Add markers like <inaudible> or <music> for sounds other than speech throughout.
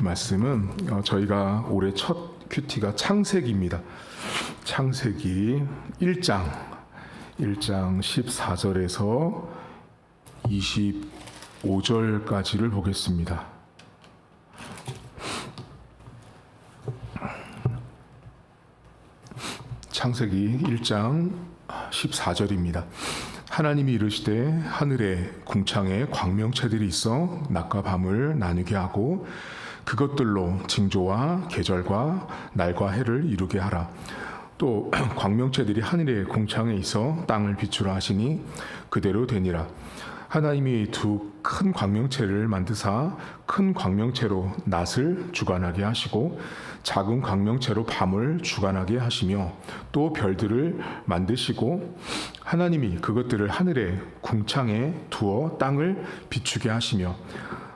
말씀은 어, 저희가 올해 첫 큐티가 창세기입니다. 창세기 1장 1장 14절에서 25절까지를 보겠습니다. 창세기 1장 14절입니다. 하나님이 이르시되 하늘에 궁창에 광명체들이 있어 낮과 밤을 나누게 하고 그것들로 징조와 계절과 날과 해를 이루게 하라. 또 <clears throat> 광명체들이 하늘의 궁창에 있어 땅을 비추라 하시니 그대로 되니라. 하나님이 두 큰 광명체를 만드사 큰 광명체로 낮을 주관하게 하시고 작은 광명체로 밤을 주관하게 하시며 또 별들을 만드시고 하나님이 그것들을 하늘의 궁창에 두어 땅을 비추게 하시며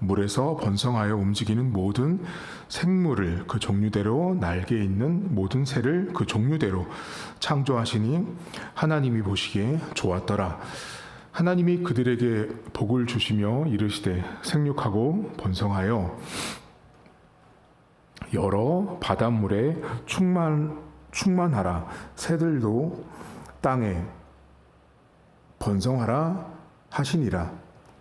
물에서 번성하여 움직이는 모든 생물을 그 종류대로 날개 있는 모든 새를 그 종류대로 창조하시니 하나님이 보시기에 좋았더라. 하나님이 그들에게 복을 주시며 이르시되 생육하고 번성하여 여러 바닷물에 충만 충만하라 새들도 땅에 번성하라 하시니라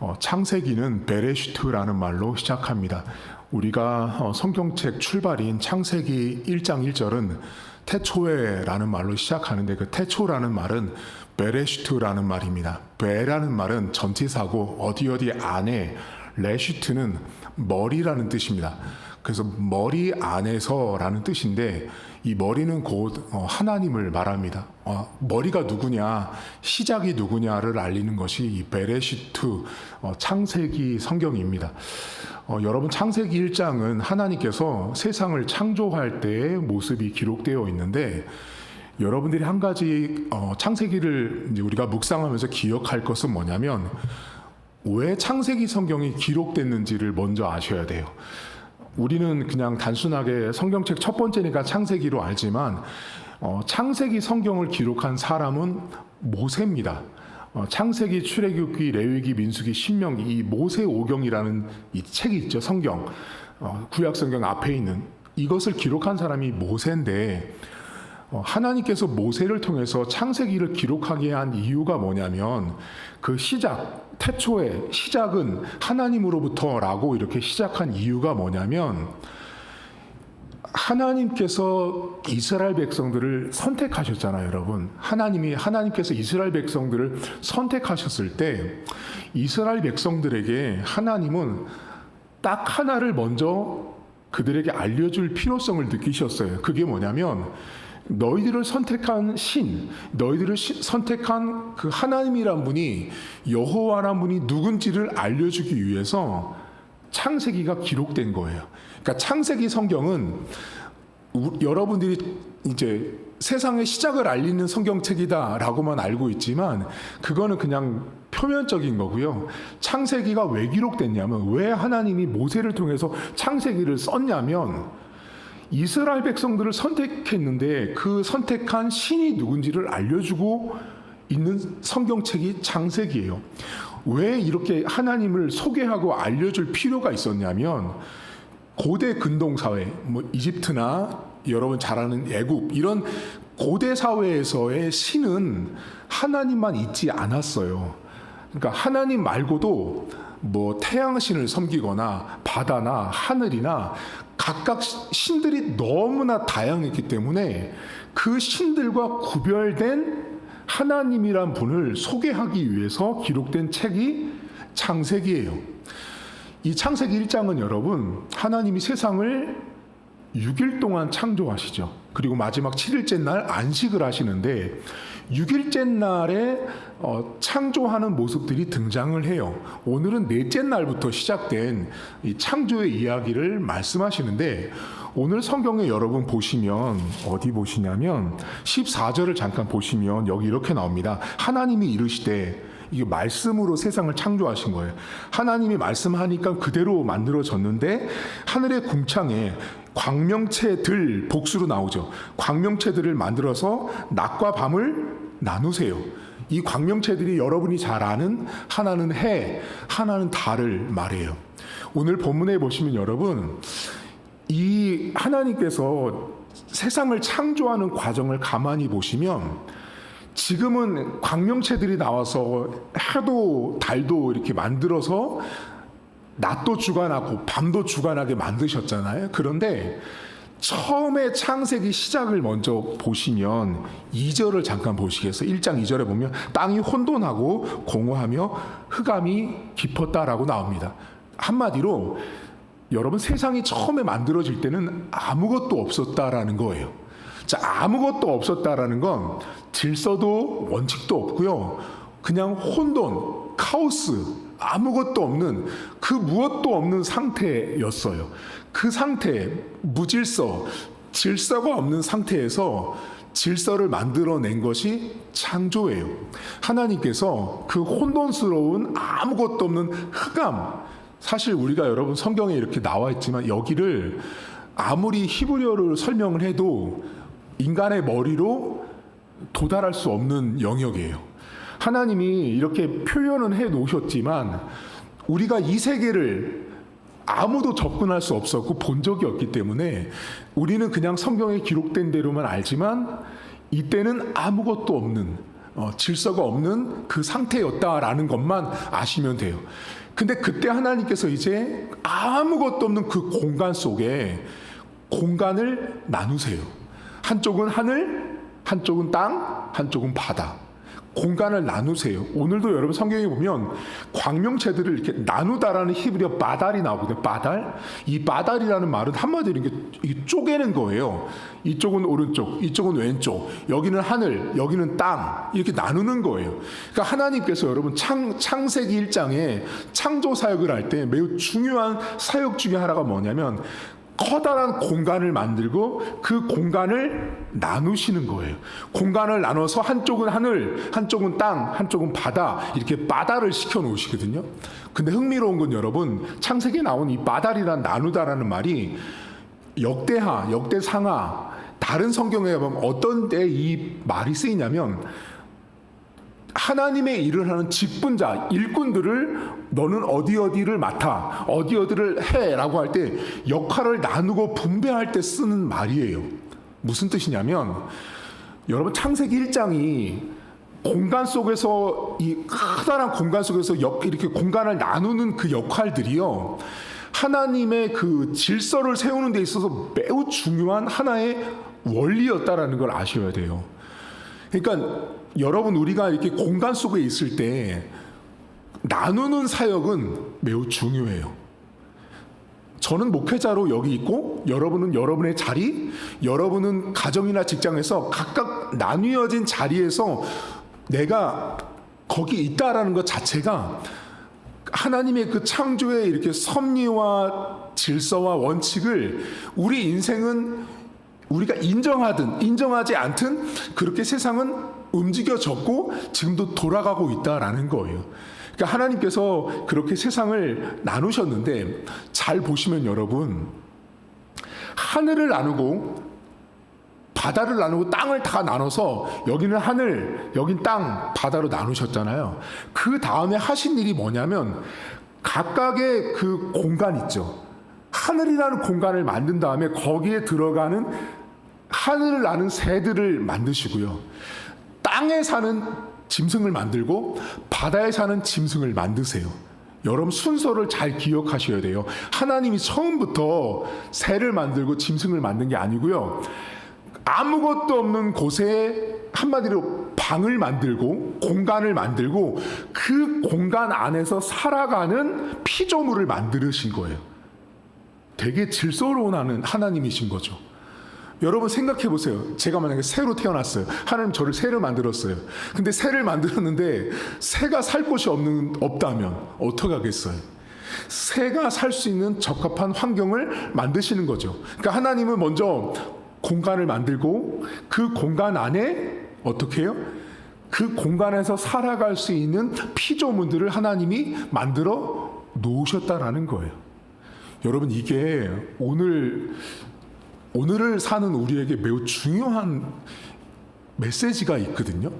어, 창세기는 베레시트라는 말로 시작합니다. 우리가 어, 성경책 출발인 창세기 1장 1절은 태초에라는 말로 시작하는데 그 태초라는 말은 베레시트라는 말입니다. 베라는 말은 전치사고 어디 어디 안에 레시트는 머리라는 뜻입니다. 그래서 머리 안에서라는 뜻인데 이 머리는 곧 어, 하나님을 말합니다. 어, 머리가 누구냐, 시작이 누구냐를 알리는 것이 이 베레시트 어, 창세기 성경입니다. 어, 여러분 창세기 1장은 하나님께서 세상을 창조할 때의 모습이 기록되어 있는데 여러분들이 한 가지 어, 창세기를 우리가 묵상하면서 기억할 것은 뭐냐면 왜 창세기 성경이 기록됐는지를 먼저 아셔야 돼요. 우리는 그냥 단순하게 성경책 첫 번째니까 창세기로 알지만 어, 창세기 성경을 기록한 사람은 모세입니다. 어, 창세기, 출애굽기, 레위기, 민수기, 신명기 이 모세 오경이라는 이 책이 있죠 성경 어, 구약 성경 앞에 있는 이것을 기록한 사람이 모세인데 어, 하나님께서 모세를 통해서 창세기를 기록하게 한 이유가 뭐냐면 그 시작, 태초의 시작은 하나님으로부터라고 이렇게 시작한 이유가 뭐냐면 하나님께서 이스라엘 백성들을 선택하셨잖아요, 여러분. 하나님이 하나님께서 이스라엘 백성들을 선택하셨을 때 이스라엘 백성들에게 하나님은 딱 하나를 먼저 그들에게 알려줄 필요성을 느끼셨어요. 그게 뭐냐면 너희들을 선택한 신, 너희들을 시- 선택한 그 하나님이란 분이 여호와란 분이 누군지를 알려주기 위해서 창세기가 기록된 거예요. 그러니까 창세기 성경은 우- 여러분들이 이제 세상의 시작을 알리는 성경책이다라고만 알고 있지만 그거는 그냥 표면적인 거고요. 창세기가 왜 기록됐냐면 왜 하나님이 모세를 통해서 창세기를 썼냐면 이스라엘 백성들을 선택했는데 그 선택한 신이 누군지를 알려주고 있는 성경책이 창세기예요. 왜 이렇게 하나님을 소개하고 알려줄 필요가 있었냐면 고대 근동 사회, 뭐 이집트나 여러분 잘 아는 애굽 이런 고대 사회에서의 신은 하나님만 있지 않았어요. 그러니까 하나님 말고도 뭐 태양신을 섬기거나 바다나 하늘이나 각각 신들이 너무나 다양했기 때문에 그 신들과 구별된 하나님이란 분을 소개하기 위해서 기록된 책이 창세기예요. 이 창세기 1장은 여러분 하나님이 세상을 6일 동안 창조하시죠. 그리고 마지막 7일째 날 안식을 하시는데 6일째 날에 어, 창조하는 모습들이 등장을 해요. 오늘은 넷째 날부터 시작된 이 창조의 이야기를 말씀하시는데 오늘 성경에 여러분 보시면 어디 보시냐면 14절을 잠깐 보시면 여기 이렇게 나옵니다. 하나님이 이르시되 이게 말씀으로 세상을 창조하신 거예요. 하나님이 말씀하니까 그대로 만들어졌는데 하늘의 궁창에 광명체들 복수로 나오죠. 광명체들을 만들어서 낮과 밤을 나누세요. 이 광명체들이 여러분이 잘 아는 하나는 해, 하나는 달을 말해요. 오늘 본문에 보시면 여러분 이 하나님께서 세상을 창조하는 과정을 가만히 보시면 지금은 광명체들이 나와서 해도 달도 이렇게 만들어서 낮도 주관하고 밤도 주관하게 만드셨잖아요. 그런데 처음에 창세기 시작을 먼저 보시면 2절을 잠깐 보시겠어요? 1장 2절에 보면 땅이 혼돈하고 공허하며 흑암이 깊었다라고 나옵니다. 한마디로 여러분 세상이 처음에 만들어질 때는 아무것도 없었다라는 거예요. 자, 아무것도 없었다라는 건 질서도 원칙도 없고요. 그냥 혼돈, 카오스, 아무것도 없는 그 무엇도 없는 상태였어요. 그 상태, 무질서, 질서가 없는 상태에서 질서를 만들어낸 것이 창조예요. 하나님께서 그 혼돈스러운 아무것도 없는 흑암, 사실 우리가 여러분 성경에 이렇게 나와 있지만 여기를 아무리 히브리어를 설명을 해도 인간의 머리로 도달할 수 없는 영역이에요. 하나님이 이렇게 표현은 해 놓으셨지만 우리가 이 세계를 아무도 접근할 수 없었고 본 적이 없기 때문에 우리는 그냥 성경에 기록된 대로만 알지만 이때는 아무것도 없는 어, 질서가 없는 그 상태였다라는 것만 아시면 돼요. 근데 그때 하나님께서 이제 아무것도 없는 그 공간 속에 공간을 나누세요. 한쪽은 하늘, 한쪽은 땅, 한쪽은 바다. 공간을 나누세요. 오늘도 여러분 성경에 보면 광명체들을 이렇게 나누다라는 히브리어 바달이 나오거든요. 바달. 이 바달이라는 말은 한마디로 이게 쪼개는 거예요. 이쪽은 오른쪽, 이쪽은 왼쪽, 여기는 하늘, 여기는 땅 이렇게 나누는 거예요. 그러니까 하나님께서 여러분 창 창세기 1장에 창조 사역을 할 때 매우 중요한 사역 중에 하나가 뭐냐면 커다란 공간을 만들고 그 공간을 나누시는 거예요. 공간을 나눠서 한쪽은 하늘, 한쪽은 땅, 한쪽은 바다 이렇게 바다를 시켜 놓으시거든요. 근데 흥미로운 건 여러분 창세기에 나온 이 바다리란 나누다라는 말이 역대하, 역대상하 다른 성경에 보면 어떤 때 이 말이 쓰이냐면 하나님의 일을 하는 직분자, 일꾼들을 너는 어디 어디를 맡아, 어디 어디를 해 라고 할 때 역할을 나누고 분배할 때 쓰는 말이에요. 무슨 뜻이냐면 여러분 창세기 1장이 공간 속에서 이 커다란 공간 속에서 역, 이렇게 공간을 나누는 그 역할들이요. 하나님의 그 질서를 세우는 데 있어서 매우 중요한 하나의 원리였다라는 걸 아셔야 돼요. 그러니까 여러분 우리가 이렇게 공간 속에 있을 때 나누는 사역은 매우 중요해요. 저는 목회자로 여기 있고 여러분은 여러분의 자리, 여러분은 가정이나 직장에서 각각 나뉘어진 자리에서 내가 거기 있다라는 것 자체가 하나님의 그 창조의 이렇게 섭리와 질서와 원칙을 우리 인생은 우리가 인정하든 인정하지 않든 그렇게 세상은 움직여졌고 지금도 돌아가고 있다라는 거예요. 그러니까 하나님께서 그렇게 세상을 나누셨는데 잘 보시면 여러분 하늘을 나누고 바다를 나누고 땅을 다 나눠서 여기는 하늘, 여긴 땅, 바다로 나누셨잖아요. 그 다음에 하신 일이 뭐냐면 각각의 그 공간 있죠. 하늘이라는 공간을 만든 다음에 거기에 들어가는 하늘을 나는 새들을 만드시고요. 땅에 사는 짐승을 만들고 바다에 사는 짐승을 만드세요. 여러분 순서를 잘 기억하셔야 돼요. 하나님이 처음부터 새를 만들고 짐승을 만든 게 아니고요. 아무것도 없는 곳에 한마디로 방을 만들고 공간을 만들고 그 공간 안에서 살아가는 피조물을 만드신 거예요. 되게 질서로운 하나님이신 거죠. 여러분 생각해 보세요. 제가 만약에 새로 태어났어요. 하나님 저를 새로 만들었어요. 근데 새를 만들었는데 새가 살 곳이 없는 없다면 어떻게 하겠어요? 새가 살 수 있는 적합한 환경을 만드시는 거죠. 그러니까 하나님은 먼저 공간을 만들고 그 공간 안에 어떻게 해요? 그 공간에서 살아갈 수 있는 피조물들을 하나님이 만들어 놓으셨다라는 거예요. 여러분 이게 오늘 오늘을 사는 우리에게 매우 중요한 메시지가 있거든요.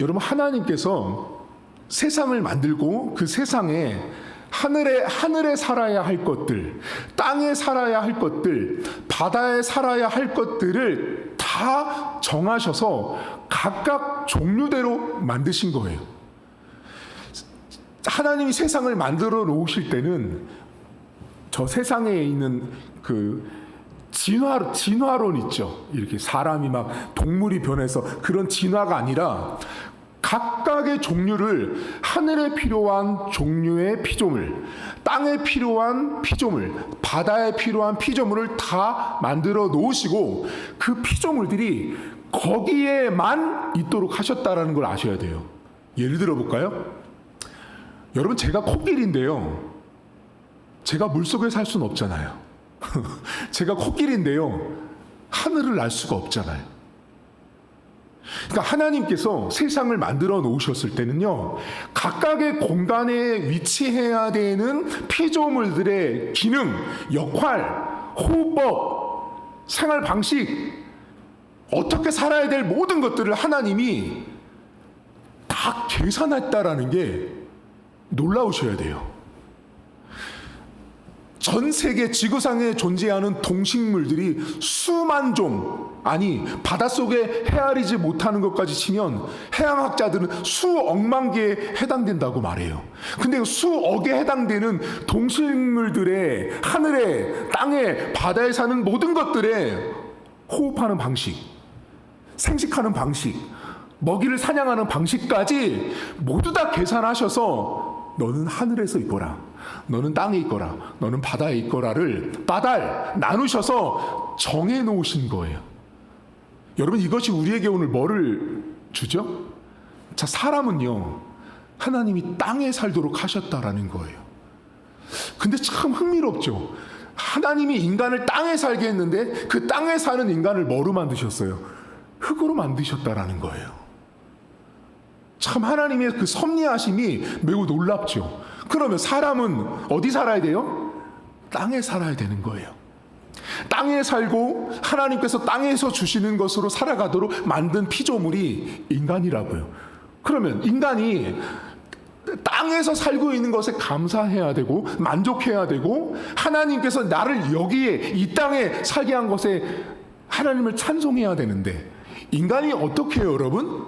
여러분 하나님께서 세상을 만들고 그 세상에 하늘에 하늘에 살아야 할 것들, 땅에 살아야 할 것들, 바다에 살아야 할 것들을 다 정하셔서 각각 종류대로 만드신 거예요. 하나님이 세상을 만들어 놓으실 때는 저 세상에 있는 그 진화 진화론 있죠. 이렇게 사람이 막 동물이 변해서 그런 진화가 아니라 각각의 종류를 하늘에 필요한 종류의 피조물, 땅에 필요한 피조물, 바다에 필요한 피조물을 다 만들어 놓으시고 그 피조물들이 거기에만 있도록 하셨다라는 걸 아셔야 돼요. 예를 들어 볼까요? 여러분 제가 코끼리인데요. 제가 물속에 살 수는 없잖아요. <laughs> 제가 코끼리인데요. 하늘을 날 수가 없잖아요. 그러니까 하나님께서 세상을 만들어 놓으셨을 때는요, 각각의 공간에 위치해야 되는 피조물들의 기능, 역할, 호흡법, 생활 방식, 어떻게 살아야 될 모든 것들을 하나님이 다 계산했다라는 게 놀라우셔야 돼요. 전 세계 지구상에 존재하는 동식물들이 수만 종, 아니, 바닷속에 헤아리지 못하는 것까지 치면 해양학자들은 수억만 개에 해당된다고 말해요. 근데 수억에 해당되는 동식물들의 하늘에, 땅에, 바다에 사는 모든 것들의 호흡하는 방식, 생식하는 방식, 먹이를 사냥하는 방식까지 모두 다 계산하셔서 너는 하늘에서 있거라. 너는 땅에 있거라. 너는 바다에 있거라를 바달 나누셔서 정해 놓으신 거예요. 여러분 이것이 우리에게 오늘 뭐를 주죠? 자, 사람은요. 하나님이 땅에 살도록 하셨다라는 거예요. 근데 참 흥미롭죠. 하나님이 인간을 땅에 살게 했는데 그 땅에 사는 인간을 뭐로 만드셨어요? 흙으로 만드셨다라는 거예요. 참 하나님의 그 섭리하심이 매우 놀랍죠. 그러면 사람은 어디 살아야 돼요? 땅에 살아야 되는 거예요. 땅에 살고 하나님께서 땅에서 주시는 것으로 살아가도록 만든 피조물이 인간이라고요. 그러면 인간이 땅에서 살고 있는 것에 감사해야 되고 만족해야 되고 하나님께서 나를 여기에 이 땅에 살게 한 것에 하나님을 찬송해야 되는데 인간이 어떻게 해요, 여러분?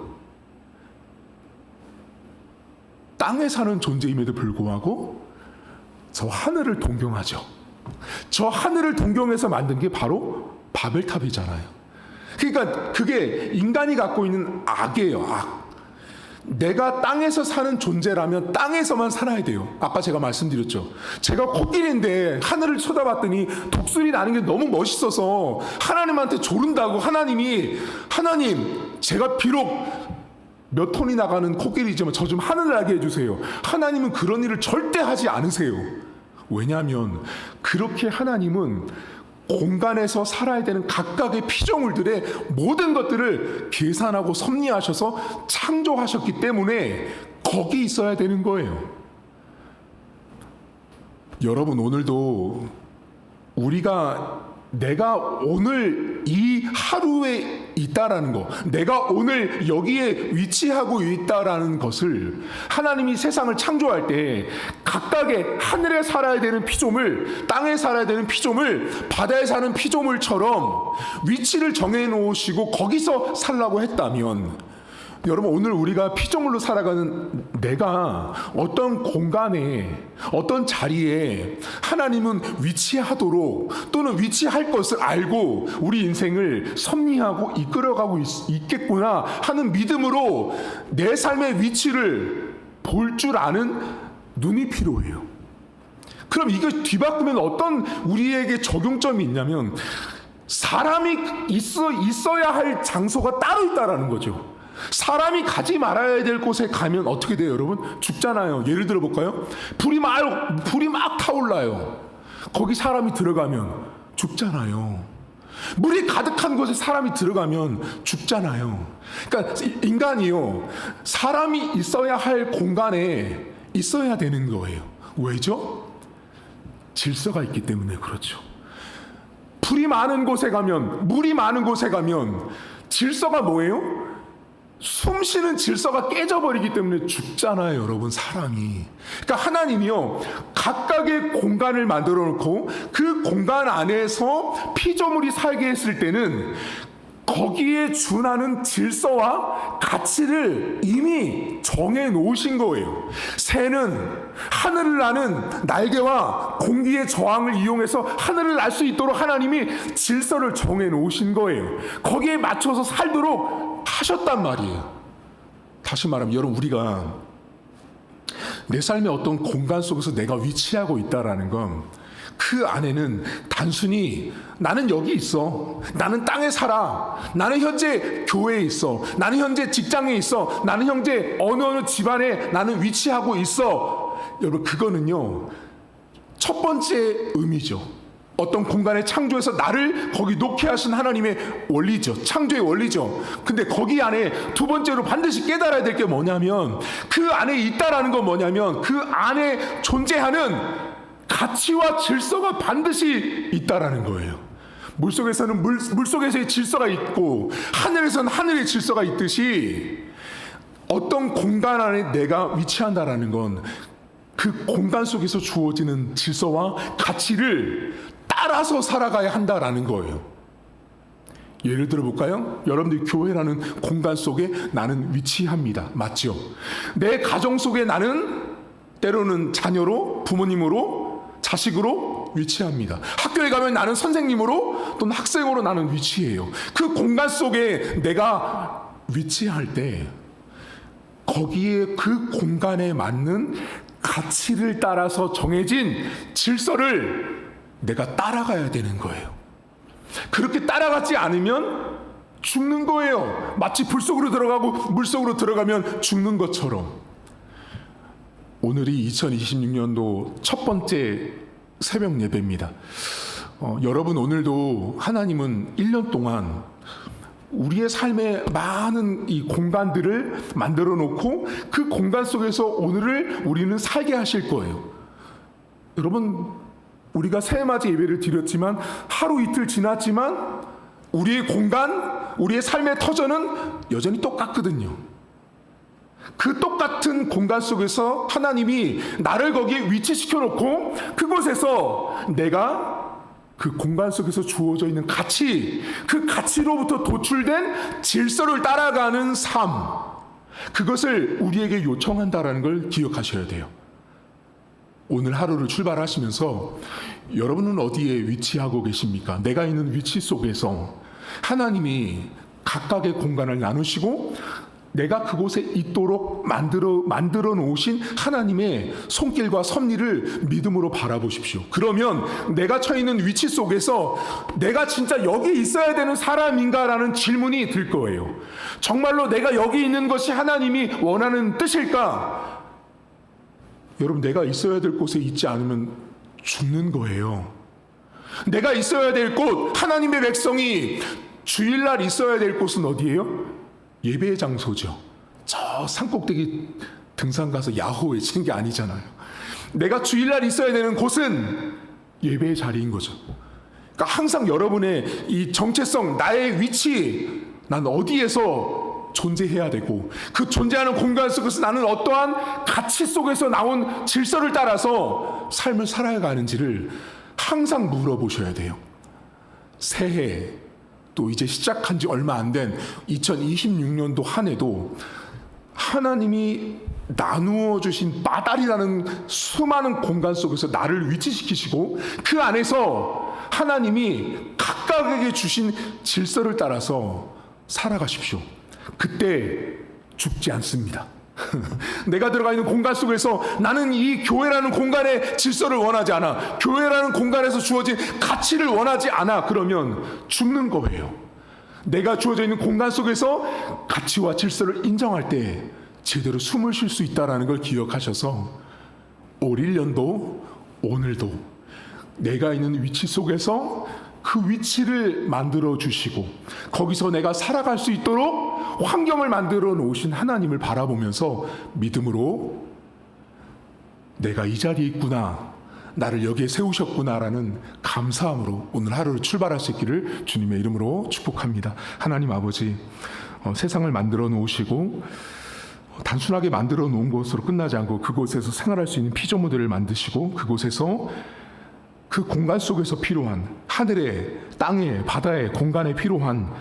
땅에 사는 존재임에도 불구하고 저 하늘을 동경하죠. 저 하늘을 동경해서 만든 게 바로 바벨탑이잖아요. 그러니까 그게 인간이 갖고 있는 악이에요, 악. 내가 땅에서 사는 존재라면 땅에서만 살아야 돼요. 아까 제가 말씀드렸죠. 제가 코끼리인데 하늘을 쳐다봤더니 독수리 나는 게 너무 멋있어서 하나님한테 조른다고 하나님이 하나님 제가 비록 몇 톤이 나가는 코끼리지만 저 좀 하늘 나게 해주세요. 하나님은 그런 일을 절대 하지 않으세요. 왜냐하면 그렇게 하나님은 공간에서 살아야 되는 각각의 피조물들의 모든 것들을 계산하고 섭리하셔서 창조하셨기 때문에 거기 있어야 되는 거예요. 여러분 오늘도 우리가 내가 오늘 이 하루에 있다라는 거, 내가 오늘 여기에 위치하고 있다라는 것을 하나님이 세상을 창조할 때 각각의 하늘에 살아야 되는 피조물, 땅에 살아야 되는 피조물, 바다에 사는 피조물처럼 위치를 정해 놓으시고 거기서 살라고 했다면 여러분 오늘 우리가 피조물로 살아가는 내가 어떤 공간에 어떤 자리에 하나님은 위치하도록 또는 위치할 것을 알고 우리 인생을 섭리하고 이끌어가고 있, 겠구나 하는 믿음으로 내 삶의 위치를 볼 줄 아는 눈이 필요해요. 그럼 이거 뒤바꾸면 어떤 우리에게 적용점이 있냐면 사람이 있어 있어야 할 장소가 따로 있다라는 거죠. 사람이 가지 말아야 될 곳에 가면 어떻게 돼요, 여러분? 죽잖아요. 예를 들어 볼까요? 불이 막 불이 막 타올라요. 거기 사람이 들어가면 죽잖아요. 물이 가득한 곳에 사람이 들어가면 죽잖아요. 그러니까 인간이요. 사람이 있어야 할 공간에 있어야 되는 거예요. 왜죠? 질서가 있기 때문에 그렇죠. 불이 많은 곳에 가면, 물이 많은 곳에 가면 질서가 뭐예요? 숨 쉬는 질서가 깨져버리기 때문에 죽잖아요, 여러분, 사람이. 그러니까 하나님이요, 각각의 공간을 만들어 놓고 그 공간 안에서 피조물이 살게 했을 때는 거기에 준하는 질서와 가치를 이미 정해 놓으신 거예요. 새는 하늘을 나는 날개와 공기의 저항을 이용해서 하늘을 날 수 있도록 하나님이 질서를 정해 놓으신 거예요. 거기에 맞춰서 살도록 하셨단 말이에요. 다시 말하면 여러분 우리가 내 삶의 어떤 공간 속에서 내가 위치하고 있다라는 건 그 안에는 단순히 나는 여기 있어. 나는 땅에 살아. 나는 현재 교회에 있어. 나는 현재 직장에 있어. 나는 현재 어느 어느 집안에 나는 위치하고 있어. 여러분 그거는요. 첫 번째 의미죠. 어떤 공간에 창조해서 나를 거기 놓게 하신 하나님의 원리죠. 창조의 원리죠. 근데 거기 안에 두 번째로 반드시 깨달아야 될 게 뭐냐면 그 안에 있다라는 건 뭐냐면 그 안에 존재하는 가치와 질서가 반드시 있다라는 거예요. 물 속에서는 물, 물 속에서의 질서가 있고 하늘에서는 하늘의 질서가 있듯이 어떤 공간 안에 내가 위치한다라는 건 그 공간 속에서 주어지는 질서와 가치를 따라서 살아가야 한다라는 거예요. 예를 들어 볼까요? 여러분들 교회라는 공간 속에 나는 위치합니다. 맞죠? 내 가정 속에 나는 때로는 자녀로, 부모님으로, 자식으로 위치합니다. 학교에 가면 나는 선생님으로 또는 학생으로 나는 위치해요. 그 공간 속에 내가 위치할 때 거기에 그 공간에 맞는 가치를 따라서 정해진 질서를 내가 따라가야 되는 거예요. 그렇게 따라가지 않으면 죽는 거예요. 마치 불 속으로 들어가고 물 속으로 들어가면 죽는 것처럼. 오늘이 2026년도 첫 번째 새벽 예배입니다. 어, 여러분 오늘도 하나님은 1년 동안 우리의 삶에 많은 이 공간들을 만들어 놓고 그 공간 속에서 오늘을 우리는 살게 하실 거예요. 여러분, 우리가 새해맞이 예배를 드렸지만 하루 이틀 지났지만 우리의 공간, 우리의 삶의 터전은 여전히 똑같거든요. 그 똑같은 공간 속에서 하나님이 나를 거기에 위치시켜 놓고 그곳에서 내가 그 공간 속에서 주어져 있는 가치, 그 가치로부터 도출된 질서를 따라가는 삶, 그것을 우리에게 요청한다라는 걸 기억하셔야 돼요. 오늘 하루를 출발하시면서 여러분은 어디에 위치하고 계십니까? 내가 있는 위치 속에서 하나님이 각각의 공간을 나누시고 내가 그곳에 있도록 만들어 만들어 놓으신 하나님의 손길과 섭리를 믿음으로 바라보십시오. 그러면 내가 처해 있는 위치 속에서 내가 진짜 여기 있어야 되는 사람인가라는 질문이 들 거예요. 정말로 내가 여기 있는 것이 하나님이 원하는 뜻일까? 여러분 내가 있어야 될 곳에 있지 않으면 죽는 거예요. 내가 있어야 될 곳, 하나님의 백성이 주일날 있어야 될 곳은 어디예요? 예배의 장소죠. 저 산꼭대기 등산 가서 야호 외치는 게 아니잖아요. 내가 주일날 있어야 되는 곳은 예배의 자리인 거죠. 그러니까 항상 여러분의 이 정체성, 나의 위치, 난 어디에서 존재해야 되고 그 존재하는 공간 속에서 나는 어떠한 가치 속에서 나온 질서를 따라서 삶을 살아가는지를 항상 물어보셔야 돼요. 새해 또 이제 시작한 지 얼마 안 된 2026년도 한 해도 하나님이 나누어 주신 마달이라는 수많은 공간 속에서 나를 위치시키시고 그 안에서 하나님이 각각에게 주신 질서를 따라서 살아가십시오. 그때 죽지 않습니다. <laughs> 내가 들어가 있는 공간 속에서 나는 이 교회라는 공간의 질서를 원하지 않아. 교회라는 공간에서 주어진 가치를 원하지 않아. 그러면 죽는 거예요. 내가 주어져 있는 공간 속에서 가치와 질서를 인정할 때 제대로 숨을 쉴 수 있다라는 걸 기억하셔서 올 1년도 오늘도 내가 있는 위치 속에서 그 위치를 만들어 주시고 거기서 내가 살아갈 수 있도록 환경을 만들어 놓으신 하나님을 바라보면서 믿음으로 내가 이 자리에 있구나. 나를 여기에 세우셨구나라는 감사함으로 오늘 하루를 출발할 수 있기를 주님의 이름으로 축복합니다. 하나님 아버지, 어, 세상을 만들어 놓으시고 단순하게 만들어 놓은 것으로 끝나지 않고 그곳에서 생활할 수 있는 피조물들을 만드시고 그곳에서 그 공간 속에서 필요한 하늘의 땅의 바다의 공간에 필요한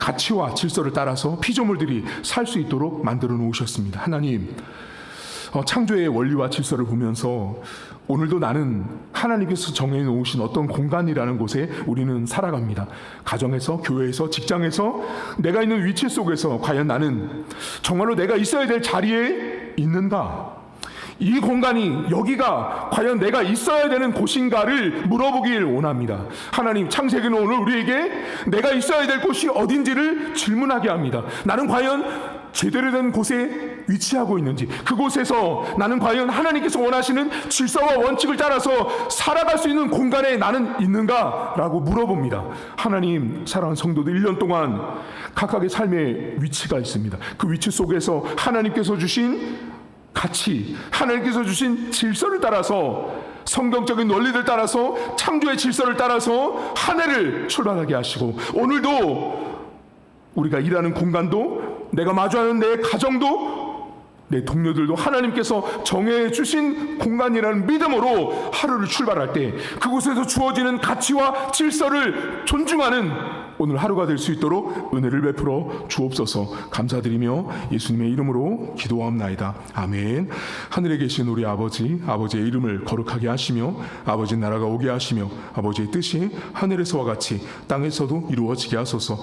가치와 질서를 따라서 피조물들이 살 수 있도록 만들어 놓으셨습니다. 하나님, 어, 창조의 원리와 질서를 보면서 오늘도 나는 하나님께서 정해 놓으신 어떤 공간이라는 곳에 우리는 살아갑니다. 가정에서, 교회에서, 직장에서 내가 있는 위치 속에서 과연 나는 정말로 내가 있어야 될 자리에 있는가? 이 공간이 여기가 과연 내가 있어야 되는 곳인가를 물어보길 원합니다. 하나님 창세기는 오늘 우리에게 내가 있어야 될 곳이 어딘지를 질문하게 합니다. 나는 과연 제대로 된 곳에 위치하고 있는지 그곳에서 나는 과연 하나님께서 원하시는 질서와 원칙을 따라서 살아갈 수 있는 공간에 나는 있는가라고 물어봅니다. 하나님 사랑하는 성도들 1년 동안 각각의 삶의 위치가 있습니다. 그 위치 속에서 하나님께서 주신 가치, 하나님께서 주신 질서를 따라서 성경적인 논리를 따라서 창조의 질서를 따라서 한 해를 출발하게 하시고 오늘도 우리가 일하는 공간도 내가 마주하는 내 가정도 내 동료들도 하나님께서 정해 주신 공간이라는 믿음으로 하루를 출발할 때 그곳에서 주어지는 가치와 질서를 존중하는 오늘 하루가 될 수 있도록 은혜를 베풀어 주옵소서 감사드리며 예수님의 이름으로 기도하옵나이다. 아멘. 하늘에 계신 우리 아버지, 아버지의 이름을 거룩하게 하시며 아버지 나라가 오게 하시며 아버지의 뜻이 하늘에서와 같이 땅에서도 이루어지게 하소서.